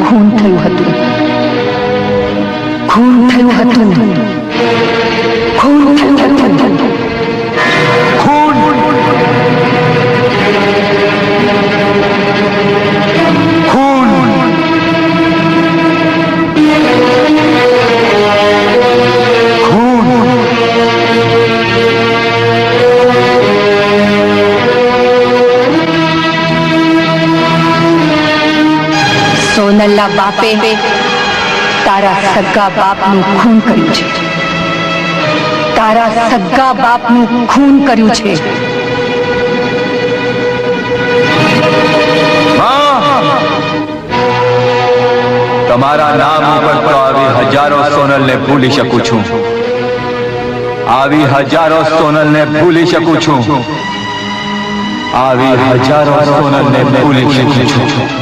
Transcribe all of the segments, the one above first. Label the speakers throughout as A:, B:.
A: ખૂન થયું હતું સોનલના બાપે તારા સગા બાપનું ખૂન કર્યું છે. તારા સગા બાપનું ખૂન કર્યું છે.
B: તમારા નામ ઉપર તો આવી હજારો સોનલને ભૂલી શકું છું. આવી હજારો સોનલને ભૂલી શકું છું. આવી હજારો સોનલને ભૂલી શકું છું.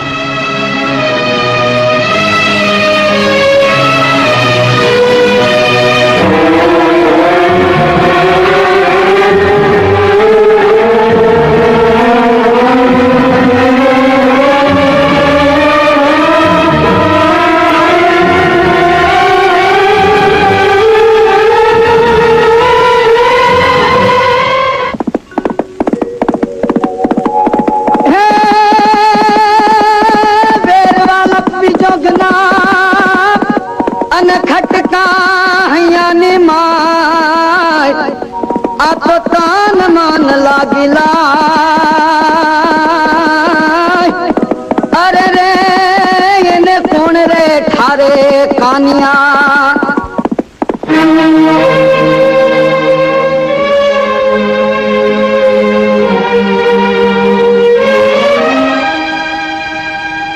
C: ઠારે કાનિયા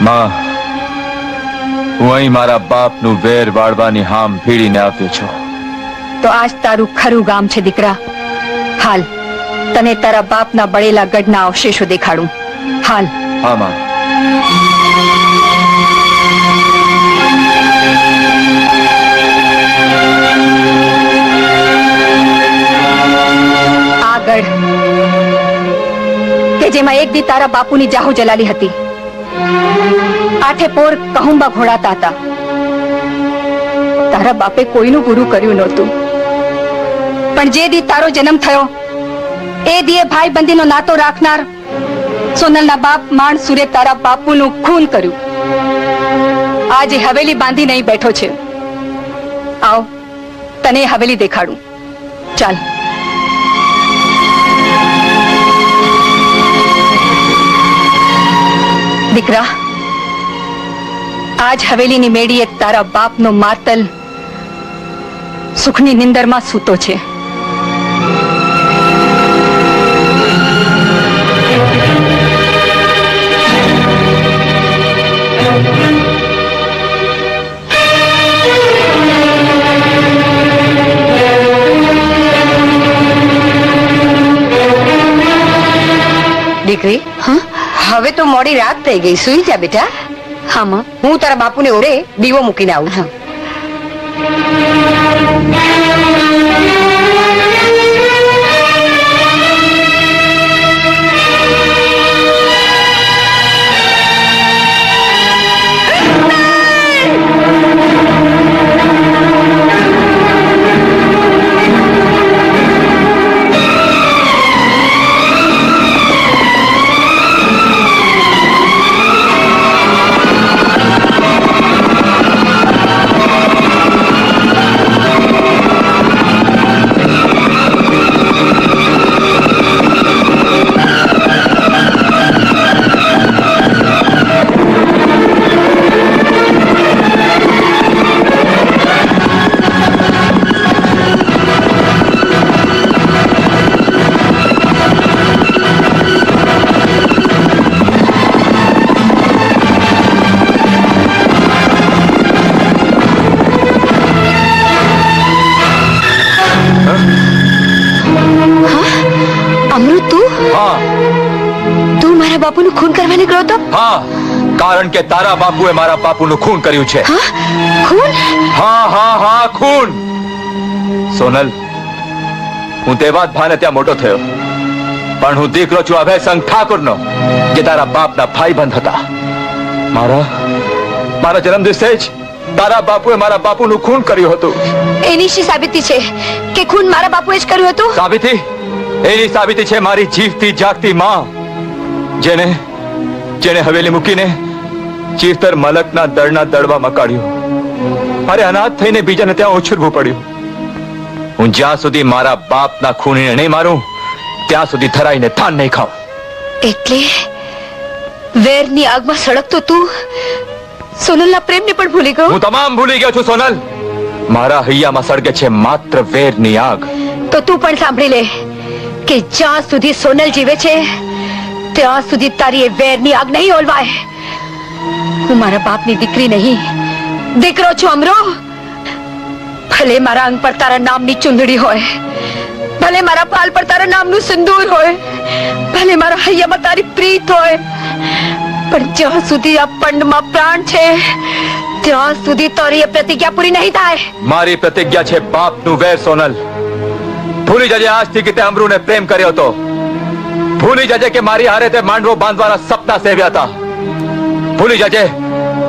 B: માં હું અહીં મારા બાપનું વેર વાળવાની હામ ભીડીને આવ્યો છું.
A: તો આજ તારું ખરું ગામ છે દીકરા. હાલ તને તારા બાપના બળેલા ગઢના અવશેષો દેખાડું. હાલ.
B: હા માં.
A: આ કે જેમાં એક દી તારા બાપુની જાહુ જલાલી હતી. આઠે પોર કહુંબા ઘોડાતા હતા. તારા બાપે કોઈનું ગુરુ કર્યું નહોતું. પણ જે દી તારો જન્મ થયો, એ દીએ ભાઈ બંધીનો નાતો રાખનાર સોનલના બાપ માણ સુરે તારા બાપુનું ખૂન કર્યું. આજે હવેલી બાંધી નહીં બેઠો છે. આવ, તને હવેલી દેખાડું. ચાલ. દીકરા આજ હવેલીની મેડીએ તારા બાપનો માતલ સુખની નિંદરમાં સૂતો છે.
D: દીકરી હવે તો મોડી રાત થઈ ગઈ. સુઈ જા બેટા.
A: હા
D: હું તારા બાપુને ઓરે દીવો મૂકીને આવું છું.
A: કરવા
B: હા કારણ કે તારા બાપુએ મારા બાપુનું ખૂન કર્યું છે.
A: ખૂન?
B: હા હા હા ખૂન. સોનલ હું તે વાત ભાને ત્યાં મોટો થયો. પણ હું દીકરો છું અભય સંઘ ઠાકોરનો જે તારા બાપના ભાઈબંધ હતા. મારા મારા જન્મદિવસે જ તારા બાપુએ મારા બાપુનું ખૂન કર્યું હતું.
A: એની શી સાબિતી છે કે ખૂન મારા બાપુએ જ કર્યું હતું?
B: સાબિતી? એની સાબિતી છે મારી જીવતી જાગતી માં જેને જેને હવેલી મૂકીને ચીરતર મલકના દળના દળવામાં કાઢ્યું અરે અનાથ થઈને બીજાને ત્યાં ઉછળવું પડ્યું. હું જ્યાં સુધી મારા બાપના ખૂનીને નહીં મારું ત્યાં સુધી થરાઈને થાન નહીં ખાઉં.
A: એટલે વેરની આગમાં સળગતો તું સોનલના પ્રેમને પણ ભૂલી ગયો?
B: હું તમામ ભૂલી ગયો છું સોનલ. મારા હૈયામાં સળગે છે માત્ર વેરની આગ.
A: તો તું પણ સાંભળી લે કે જ્યાં સુધી સોનલ જીવે છે ત્યાં સુધી તારી એ વેરની આગ નહીં ઓલવાય. હું મારા બાપની દીકરી નહીં. દીકરો છું અમરો. ભલે મારા અંગ પર તારા નામની ચુંદડી હોય, ભલે મારા પાલ પર તારા નામનું સિંદૂર હોય, ભલે મારા હૈયામાં તારી પ્રીત હોય, પણ જ્યાં સુધી આ પંડમાં પ્રાણ છે, ત્યાં સુધી તારી એ પ્રતિજ્ઞા પૂરી નહીં થાય.
B: મારી પ્રતિજ્ઞા છે બાપનું વેર સોનલ. ભૂલી જજે આજથી કે તે અમરુને પ્રેમ કર્યો હતો. ભૂલી જજે કે મારી હારે તે માંડવો બાંધવાના સપના સેવ્યા હતા. ભૂલી જજે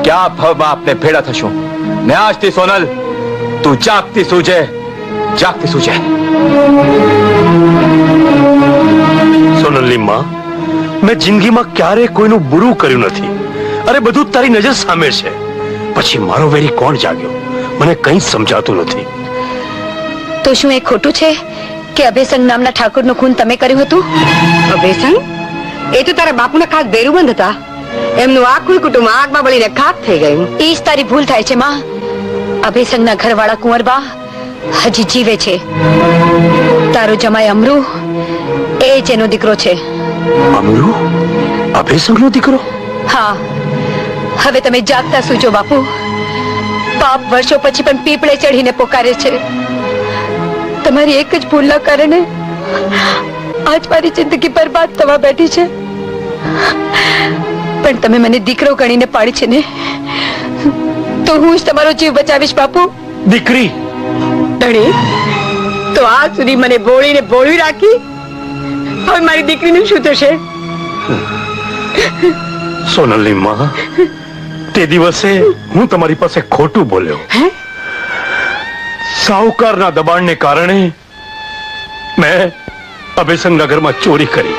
B: કે આ ભવમાં આપને ભેડા થશું. ને આજથી સોનલ તું જાગતી સૂજે જાગતી સૂજે.
E: સોનલની માં મેં જિંદગીમાં ક્યારે કોઈનું બુરું કર્યું નથી. અરે બધું તારી નજર સામે છે. પછી મારો વેરી કોણ જાગ્યો? મને કંઈ સમજાતું નથી.
A: તો શું એ ખોટું છે? કે અભેસંગ નામના ઠાકોરનું ખૂન તમે કર્યું હતું?
D: અભેસંગ એ તો તારા બાપુના ખાસ બેરુબંધ હતા. એમનું આખું કુટુંબ આગમાં બળીને ખાક થઈ ગયું.
A: એ જ તારી ભૂલ થાય છે માં. અભેસંગના ઘરવાળા કુંવરબા હજી જીવે છે. તારો જમાય અમરુ એ જ એનો દીકરો છે.
E: અમરુ? અભેસંગનો દીકરો?
A: હા. હવે તમે જાગતા સૂજો બાપુ. પાપ વર્ષો પછી પણ પીપળે ચડીને પોકારે છે. તમારી એક જ ભૂલના કારણે આજ મારી જિંદગી બરબાદ થવા બેઠી છે. પણ તમે મને દીકરો ગણીને પાડી છે ને તો હું જ તમારો જીવ બચાવીશ બાપુ.
E: દીકરી.
D: ધણી તો આ સુધી મને બોળીને બોળવી રાખી હવે મારી દીકરીનું શું થશે?
E: સોનલની માં તે દિવસે હું તમારી પાસે ખોટું બોલ્યો. સાહુકારના દબાણને કારણે મેં અભયસંગના ઘરમાં ચોરી કરી.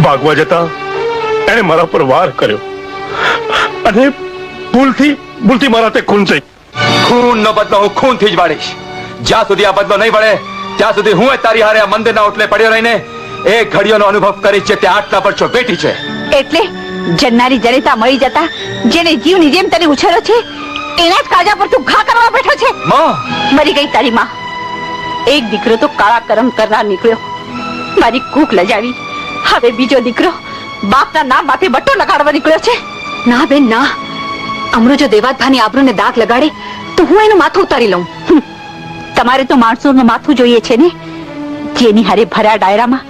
E: ભાગવા જતા એણે મારા પર વાર કર્યો. અને ભૂલથી ભૂલથી મારા તે ખૂન થઈ.
B: ખૂનનો બદલો હું ખૂનથી જ વાળીશ. જ્યાં સુધી આ બદલો નહીં વળે ત્યાં સુધી હું તારી હારે આ મંદિરના ઓટલે પડ્યો રહીને એ ઘડીઓનો અનુભવ કરીશ છે તે આટલા છો બેઠી છે.
A: એટલે જન્નારી જનિતા મળી જતા જેને જીવની જેમ તને ઉછેરો છે એના જ કાજા પર તું ઘા કરવા બેઠો છે. મરી ગઈ તારી માં. એક દીકરો તો કાળા કરમ કરનાર નીકળ્યો. મારી કૂક લજાવી. હવે બીજો દીકરો બાપના નામ માથે બટ્ટો લગાડવા નીકળ્યો છે. ના બેન ના. અમરો જો દેવાતભાની આબરૂને દાગ લગાડે તો હું એનું માથું ઉતારી લઉં. તમારે તો માણસોનું માથું જોઈએ છે ને? જેની હારે ભર્યા ડાયરામાં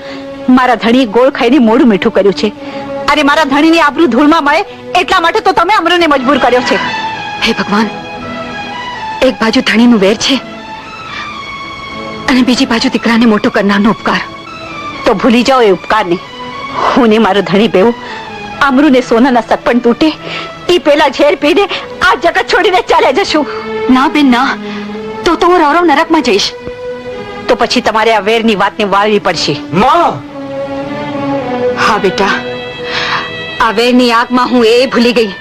A: મારા ધણીએ ગોળ ખાઈને મોડું મીઠું કર્યું છે. અરે મારા ધણીની આબરૂ ધૂળમાં મળે એટલા માટે તો તમે અમરોને મજબૂર કર્યો છે. હે ભગવાન એક બાજુ ધણીનું વેર છે અને બીજી બાજુ દીકરાને મોટો કરનારનો ઉપકાર. તો ભૂલી જાઓ એ ઉપકારને. હું ને મારો ધણી બેવું અમરુ ને સોનાના સગપણ તૂટે એ પેલા ઝેર પીને આ જગત છોડીને ચાલ્યા જશું. ના બેન ના. તો તો હું રૌરવ નરકમાં જઈશ. તો પછી તમારે આ વેરની વાતને વાળવી પડશે. હા બેટા. આ વેરની આગમાં હું એ ભૂલી ગઈ.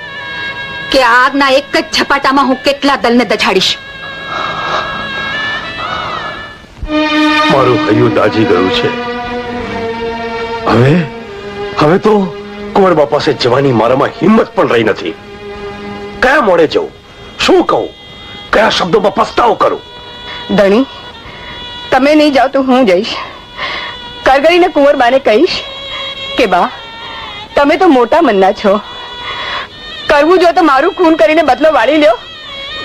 A: કે આગના એક જ છપાટામાં હું કેટલા દલને દજાડીશ
E: મારું હૈયું દાજી ગયું છે. હવે હવે તો કુંવરબા પાસે જવાની મારામાં હિંમત પણ રહી નથી. કયા મોડે જવું? શું કહું? કયા શબ્દોમાં પસ્તાવો કરું?
D: ધણી તમે નહીં જાઓ તો હું જઈશ. કરગરીને કુંવરબાને કહીશ કે બા તમે તો મોટા મનના છો. કરવું જો તો મારું ખૂન કરીને બદલો વાળી લ્યો.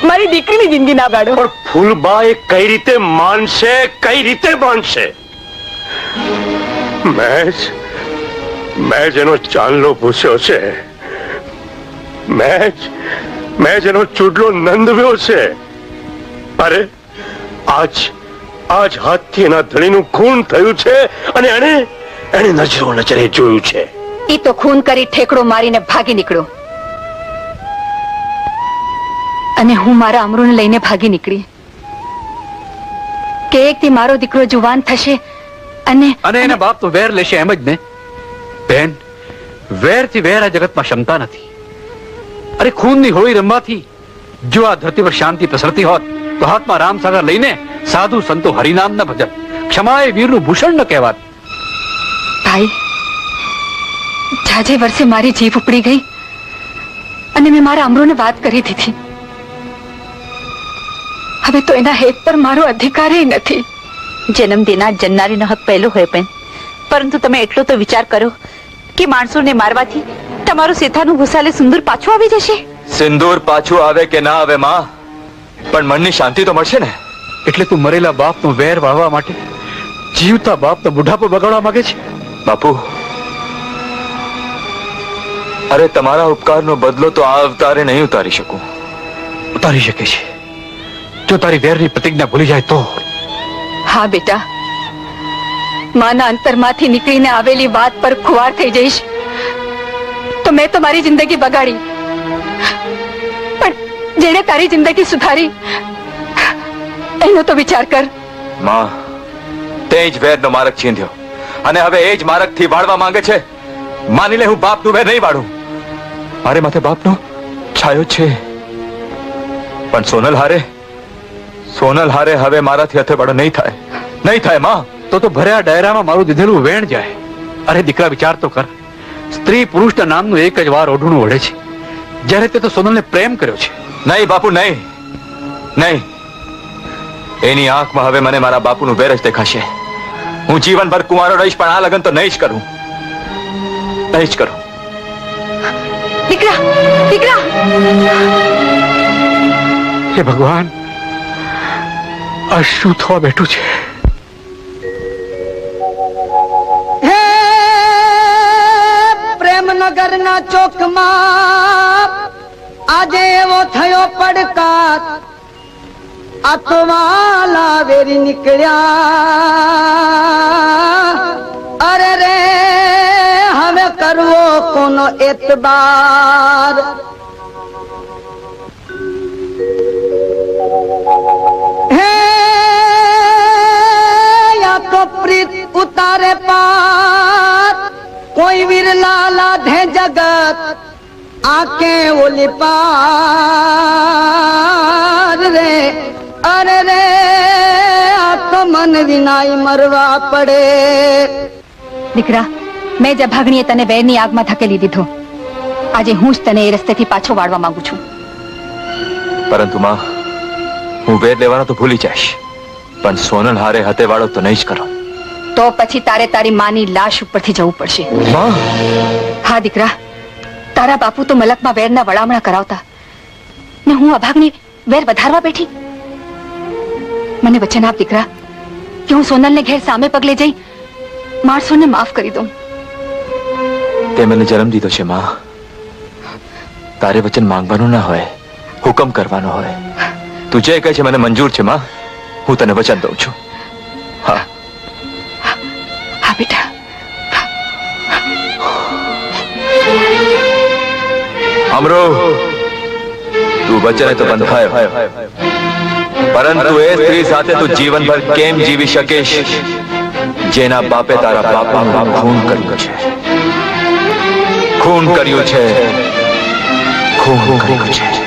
D: મારી દીકરીની જિંદગી ના ગાડો.
E: પણ ફૂલબા એ કઈ રીતે માનશે કઈ રીતે માનશે? મેં જ મેં જેનો ચાંદલો ભૂસ્યો છે. મેં મેં જેનો ચૂડલો નંદવ્યો છે. અરે આજ આજ હાથથી એના ધણીનું ખૂન થયું છે અને એણે એણે નજરો નજરે જોયું છે.
A: એ તો ખૂન કરી ઠેકડો મારીને ભાગી નીકળ્યો. અને હું મારા અમરુને લઈને ભાગી નીકળી. કે એકથી મારો દીકરો જુવાન થશે અને
F: અને એના બાપ તો વેર લેશે એમ જ ને? બેન વેરથી વેર આ જગતમાં ક્ષમતા નથી. અરે ખૂનની હોળી રમવાથી જો આ ધરતી પર શાંતિ પ્રસરતી હોત તો હાથમાં રામ સાગર લઈને સાધુ સંતો હરિનામ ના ભજન ક્ષમા એ વીરનું ભૂષણ ન કહેવાત.
A: ભાઈ જાજે વર્ષે મારી જીભ ઉપડી ગઈ અને મેં મારા અમરોને વાત કરી દીધી. હવે તો એના હેત પર મારો અધિકાર નથી.
G: જન્મ દેનાર જન્નારીનો હક પહેલો હોય બેન પરંતુ તમે એટલો તો વિચાર કરો કે માણસોને મારવાથી તમારું સેથાનું ભૂસાલે સુંદર પાછું આવી જશે?
B: સિંદૂર પાછું આવે કે ના આવે માં? પણ મનની શાંતિ તો મળશે ને?
F: એટલે તું મરેલા બાપનો વેર વાળવા માટે જીવતા બાપનો બુઢાપો બગાડવા માંગે છે?
B: બાપુ અરે તમારા ઉપકારનો બદલો તો આ અવતારે નહીં ઉતારી શકું.
F: ઉતારી શકે છે. જો તારી વેરની પ્રતિજ્ઞા ભૂલી જાય તો?
A: હા બેટા. માના અંતરમાંથી નીકળીને આવેલી વાત પર ખુવાર થઈ જઈશ. તો મેં તો મારી જિંદગી બગાડી. પણ જેણે તારી જિંદગી સુધારી એનો તો વિચાર કર.
B: માં તે જ વેરનો માર્ગ ચીંધ્યો અને હવે એ જ માર્ગથી વાળવા માંગે છે. માની લે હું બાપનું વેર નહીં વાળું. મારે માથે બાપનો છાયો છે. પણ સોનલ હારે સોનલ હારે હવે મારાથી હથેવાડો નહીં થાય. નહીં થાયમાં.
F: તો તો ભર્યા ડાયરામાં મારું દીધેલું વેણ જાય. અરે દીકરા વિચાર તો કર. સ્ત્રી પુરુષના નામનું એક જ વાર ઓઢુણું ઓઢે છે. જ્યારે તે તો સોનલને પ્રેમ કર્યો છે.
B: નહીં બાપુ નહીં. નહીં. એની આંખમાં હવે મને મારા બાપુનું વેર જ દેખાશે. હું જીવનભર કુંવારો રહીશ પણ આ લગ્ન તો નહીં જ કરું. નહીં જ કરું.
A: દીકરા દીકરા.
F: હે ભગવાન. આ શું થવા બેઠું છે?
C: પ્રેમનગર ના ચોકમાં આજે એવો થયો પડકાર. આ તો વાલા વેરી નીકળ્યા. અરે રે, હવે કરવો કોનો એતબાર? તો પ્રીત ઉતારે પાર. કોઈ વીર લાલા ધે જગત આકે ઓલી પાર રે. અરે રે આ તો મન વિનાય મરવા પડે.
A: દીકરા મેં જ ભાગણીએ તને વેરની આગમાં ધકેલી દીધો. આજે હું જ તને એ રસ્તેથી પાછો વાળવા માંગુ છું.
B: પરંતુ માં હું વેર લેવાનો તો ભૂલી જઈશ. પણ સોનલ હારે હતેવાળો તો નહીં જ કરો.
A: તો પછી તારે તારી માની લાશ ઉપરથી જવું પડશે. હા દીકરા. તારા બાપુ તો મલકમાં વેરના વડામણા કરાવતા. ને હું અભાગની વેર વધારવા બેઠી? મને વચન આપ દીકરા કે હું સોનલને ઘેર સામે પગલે જઈ માણસોને માફ કરી દઉં.
B: તે મને જન્મ દીધો છે માં. તારે વચન માંગવાનું ના હોય હુકમ કરવાનો હોય. તું જે કહે છે મને મંજૂર છે માં. હું તને વચન દઉં છું. હા.
A: હા બેટા.
B: અમરો તું વચને તો બંધાયો. પરંતુ એ સ્ત્રી સાથે તું જીવનભર કેમ જીવી શકીશ જેના બાપે તારા બાપાનું ખૂન કર્યું છે? ખૂન કર્યું છે. ખૂન કર્યું છે.